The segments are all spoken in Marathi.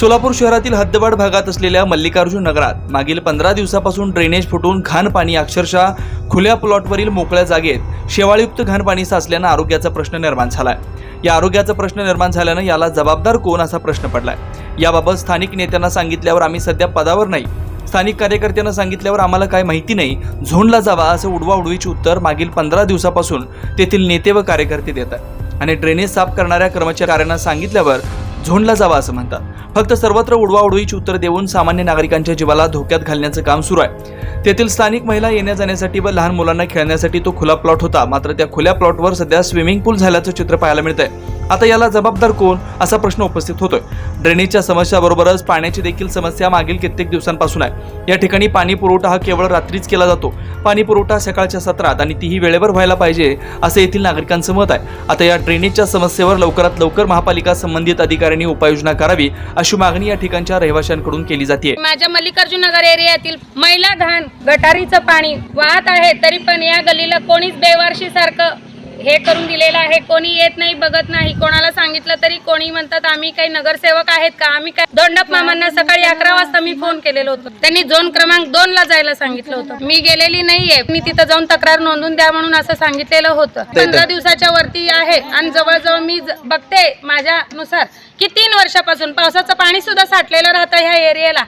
सोलापूर शहरातील हद्दवाड भागात असलेल्या मल्लिकार्जुन नगरात मागील पंधरा दिवसापासून ड्रेनेज फुटून घाण पाणी अक्षरशः खुल्या प्लॉटवरील मोकळ्या जागेत शेवाळयुक्त घाण पाणी साचल्यानं आरोग्याचा प्रश्न निर्माण झालाय. या आरोग्याचा प्रश्न निर्माण झाल्यानं याला जबाबदार कोण असा प्रश्न पडलाय? याबाबत स्थानिक नेत्यांना सांगितल्यावर आम्ही सध्या पदावर नाही. स्थानिक कार्यकर्त्यांना सांगितल्यावर आम्हाला काय माहिती नाही. झोनला जावा असं उडवाउडवीचे उत्तर मागील पंधरा दिवसापासून तेथील नेते व कार्यकर्ते देत आहेत. आणि ड्रेनेज साफ करणाऱ्या कर्मचाऱ्यांना सांगितल्यावर झोनला जावा असं म्हणतात. फक्त सर्वत्र उडवा उडवीची उत्तर देऊन सामान्य नागरिकांच्या जीवाला धोक्यात घालण्याचं काम सुरू आहे. तेथील स्थानिक महिला येण्या जाण्यासाठी व लहान मुलांना खेळण्यासाठी तो खुला प्लॉट होता. मात्र त्या खुल्या प्लॉटवर सध्या स्विमिंग पूल झाल्याचं चित्र पाहायला मिळतंय. आता याला जबाबदार कोण? असा प्रश्न उपस्थित होतोय. ड्रेनेजच्या समस्याबरोबरच पाण्याची देखील समस्या मागील कित्येक दिवसांपासून आहे. या ठिकाणी पाणी पुरवठा हा केवळ रात्रीच केला जातो. पाणी पुरवठा सकाळच्या सत्रात आणि तीही वेळेवर व्हायला पाहिजे असं येथील नागरिकांचं मत आहे. आता या ड्रेनेजच्या समस्येवर लवकरात लवकर महापालिका संबंधित अधिकाऱ्यांनी उपाययोजना करावी अशी मागणी या ठिकाणच्या रहिवाशांकडून केली जाते. माझ्या मल्लिकार्जुन नगर एरियातील महिला घाण गटारीचं पाणी वाहत आहे तरी पण या गलीला कोणीच बेवारशी सारखं हे करून दिलेलं आहे. कोणी येत नाही बघत नाही कोणाला सांगितलं तरी कोणी म्हणतात आम्ही काही नगरसेवक आहेत का? आम्ही काय? दोंडप मामांना सकाळी अकरा वाजता मी फोन केलेलं होतं. त्यांनी झोन क्रमांक दोन ला जायला सांगितलं होतं. मी गेलेली नाहीये. मी तिथं जाऊन तक्रार नोंदवून द्या म्हणून असं सांगितलेलं होतं. पंधरा दिवसाच्या वरती आहे आणि जवळजवळ मी बघते माझ्यानुसार. की तीन वर्षापासून पावसाचं पाणी सुद्धा साठलेलं राहतं ह्या एरियाला.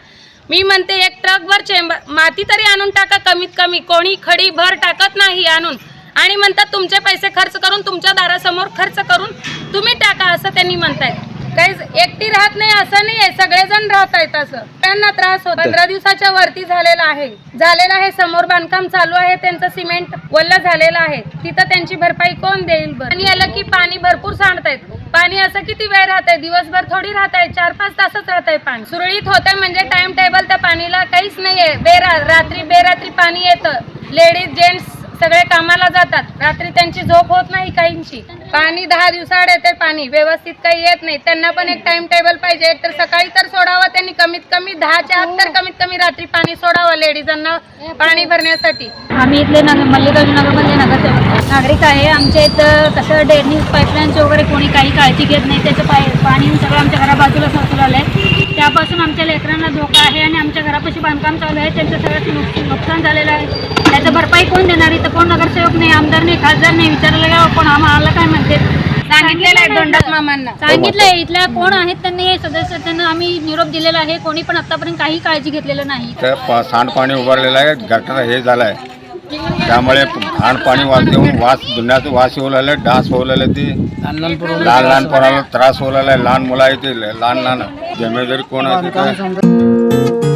मी म्हणते एक ट्रकभर चेंबर माती तरी आणून टाका कमीत कमी. कोणी खडी भर टाकत नाही आणून. आणि म्हणतात तुमचे पैसे खर्च करून तुमच्या दारासमोर खर्च करून तुम्ही टाका असं त्यांनी म्हणतायत. काही एकटी राहत नाही असं नाही आहे सगळेजण राहत आहेत असं. त्यांना त्रास होतो. पंधरा दिवसाच्या वरती झालेला आहे. झालेला आहे समोर बांधकाम चालू आहे त्यांचं सिमेंट वल्ल झालेलं आहे. तिथं त्यांची भरपाई कोण देईल पाणी आलं की पाणी भरपूर सांडतायत. पाणी असं किती वेळ राहत आहे दिवसभर थोडी राहत आहे चार पाच तासच राहत आहे पाणी. सुरळीत होत आहे म्हणजे टाइम टेबल त्या पाणीला काहीच नाहीये. बेरा रात्री बेरात्री पाणी येतं. लेडीज जेंट्स सगळे कामाला जातात. रात्री त्यांची झोप होत नाही काहींची. पाणी दहा दिवसाआड येते पाणी. व्यवस्थित काही येत नाही. त्यांना पण एक टाइम टेबल पाहिजे. एक तर सकाळी तर सोडावं त्यांनी कमीत कमी दहाच्या आत तर कमीत कमी रात्री पाणी सोडावं लेडीजांना पाणी भरण्यासाठी. आम्ही इथले नगर मल्लिकार्जुन नगरमधले नगरसेवक. नागरिक आहे. आमच्या इथं कसं ड्रेनेज पाईपलाईनचे वगैरे कोणी काही काळजी घेत नाही. त्याचं पाय पाणी सगळं आमच्या घराबाजूला साचून आलं आहे त्यापासून आमच्या लेकरांना धोका आहे आणि आमच्या घरापाशी बांधकाम चालू आहे. त्यांचं सगळं नुक- नुकसान झालेलं आहे. त्याचं भरपाई कोण देणार? इथं कोण नगरसेवक नाही आमदार नाही खासदार नाही विचारलं गेलं कोण आम्हाला काय म्हणते? सांगितलेलं आहे दोंडात मामांना. सांगितलंय इथल्या कोण आहेत त्यांनी? हे सदस्य त्यांना आम्ही निरोप दिलेला आहे. कोणी पण आतापर्यंत काही काळजी घेतलेलं नाही. पा सांडपाणी उभारलेलं आहे. गटर हे झालं आहे त्यामुळे सांडपाणी वास देऊन वास धुण्याचं वास येऊ लागलं डास होऊ लागलं ते. लहान लहान पोराला त्रास होऊ लागला लहान मुलं आहे ते लहान लहान. जमेदारी कोण आहे